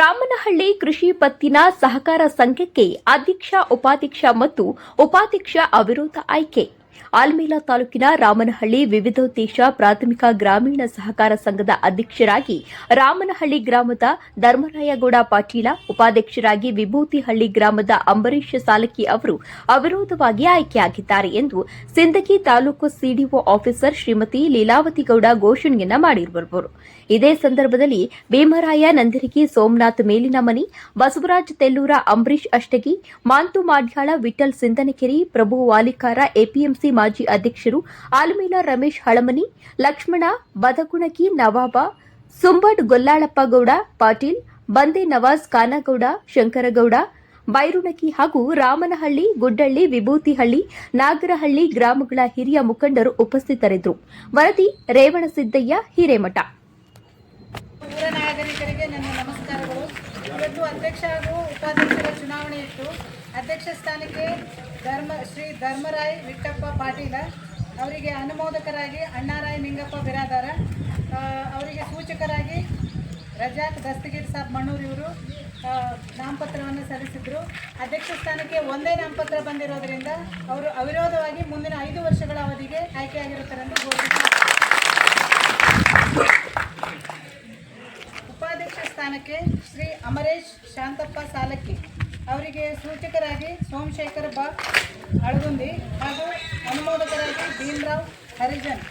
ರಾಮನಹಳ್ಳಿ ಕೃಷಿ ಪತ್ತಿನ ಸಹಕಾರ ಸಂಘಕ್ಕೆ ಅಧ್ಯಕ್ಷ ಉಪಾಧ್ಯಕ್ಷ ಮತ್ತು ಉಪಾಧ್ಯಕ್ಷ ಅವಿರೋಧ ಆಯ್ಕೆ. ಆಲ್ಮೇಲ ತಾಲೂಕಿನ ರಾಮನಹಳ್ಳಿ ವಿವಿಧೋದ್ದೇಶ ಪ್ರಾಥಮಿಕ ಗ್ರಾಮೀಣ ಸಹಕಾರ ಸಂಘದ ಅಧ್ಯಕ್ಷರಾಗಿ ರಾಮನಹಳ್ಳಿ ಗ್ರಾಮದ ಧರ್ಮರಾಯಗೌಡ ಪಾಟೀಲ, ಉಪಾಧ್ಯಕ್ಷರಾಗಿ ವಿಭೂತಿಹಳ್ಳಿ ಗ್ರಾಮದ ಅಂಬರೀಶ್ ಸಾಲಕಿ ಅವರು ಅವಿರೋಧವಾಗಿ ಆಯ್ಕೆಯಾಗಿದ್ದಾರೆ ಎಂದು ಸಿಂದಗಿ ತಾಲೂಕು ಸಿಡಿಒ ಆಫೀಸರ್ ಶ್ರೀಮತಿ ಲೀಲಾವತಿಗೌಡ ಘೋಷಣೆಯನ್ನ ಮಾಡಿರುವರು ಇದೇ ಸಂದರ್ಭದಲ್ಲಿ ಭೀಮರಾಯ ನಂದಿರಿಗಿ ಸೋಮನಾಥ್ ಮೇಲಿನ ಮನಿ, ಬಸವರಾಜ್ ತೆಲ್ಲೂರ ಅಂಬರೀಶ್ ಅಷ್ಟಗಿ, ಮಾಂತು ಮಾಡ್ಯಾಳ ವಿಠಲ್ ಸಿಂದನಕೆರಿ ಪ್ರಭು ವಾಲಿಕಾರ, ಎಪಿಎಂಸಿ ಮಾಜಿ ಅಧ್ಯಕ್ಷರು ಆಲಮೇಲ ರಮೇಶ್ ಹಳಮನಿ, ಲಕ್ಷ್ಮಣ ಬದಗುಣಕಿ ನವಾಬ, ಸುಂಬಡ್ ಗೊಲ್ಲಾಳಪ್ಪಗೌಡ ಪಾಟೀಲ್, ಬಂದೆ ನವಾಜ್ ಖಾನಗೌಡ, ಶಂಕರಗೌಡ, ಬೈರುಣಕಿ ಹಾಗೂ ರಾಮನಹಳ್ಳಿ, ಗುಡ್ಡಳ್ಳಿ, ವಿಭೂತಿಹಳ್ಳಿ, ನಾಗರಹಳ್ಳಿ ಗ್ರಾಮಗಳ ಹಿರಿಯ ಮುಖಂಡರು ಉಪಸ್ಥಿತರಿದ್ದರು. ವರದಿ ರೇವಣಸಿದ್ದಯ್ಯ ಹಿರೇಮಠ. ಅಧ್ಯಕ್ಷ ಹಾಗೂ ಉಪಾಧ್ಯಕ್ಷರ ಚುನಾವಣೆ ಇತ್ತು. ಅಧ್ಯಕ್ಷ ಸ್ಥಾನಕ್ಕೆ ಧರ್ಮ, ಶ್ರೀ ಧರ್ಮರಾಯ್ ವಿಟ್ಟಪ್ಪ ಪಾಟೀಲ ಅವರಿಗೆ ಅನುಮೋದಕರಾಗಿ ಅಣ್ಣಾರಾಯ್ ನಿಂಗಪ್ಪ ಬಿರಾದಾರ ಅವರಿಗೆ ಸೂಚಕರಾಗಿ ರಜಾಕ್ ದಸ್ತಗಿರ್ ಸಾಬ್ ಮಣ್ಣೂರ್ ಇವರು ನಾಮಪತ್ರವನ್ನು ಸಲ್ಲಿಸಿದ್ರು. ಅಧ್ಯಕ್ಷ ಸ್ಥಾನಕ್ಕೆ ಒಂದೇ ನಾಮಪತ್ರ ಬಂದಿರೋದರಿಂದ ಅವರು ಅವಿರೋಧವಾಗಿ ಮುಂದಿನ ಐದು ವರ್ಷಗಳ ಅವಧಿಗೆ ಆಯ್ಕೆಯಾಗಿರುತ್ತಾರೆ ಎಂದು ಘೋಷಿಸಿದ್ದಾರೆ ಉಪಾಧ್ಯಕ್ಷ ಸ್ಥಾನಕ್ಕೆ ಶ್ರೀ ಅಮರೇಶ್ ಶಾಂತಪ್ಪ ಸಾಲಕ್ಕಿ. ಅವರಿಗೆ ಸೂಚಕರಾಗಿ ಸೋಮಶೇಖರ್ ಬಾ ಅಳಗುಂದಿ ಹಾಗೂ ಅನುಮೋದಕರಾಗಿ ಭೀಮರಾವ್ ಹರಿಜನ್.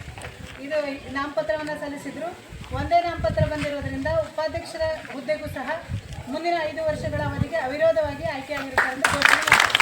ಇದು ನಾಮಪತ್ರವನ್ನು ಸಲ್ಲಿಸಿದರು. ಒಂದೇ ನಾಮಪತ್ರ ಬಂದಿರೋದರಿಂದ ಉಪಾಧ್ಯಕ್ಷರ ಹುದ್ದೆಗೂ ಸಹ ಮುಂದಿನ ಐದು ವರ್ಷಗಳ ಅವಧಿಗೆ ಅವಿರೋಧವಾಗಿ ಆಯ್ಕೆಯಾಗಿರುತ್ತಾರೆ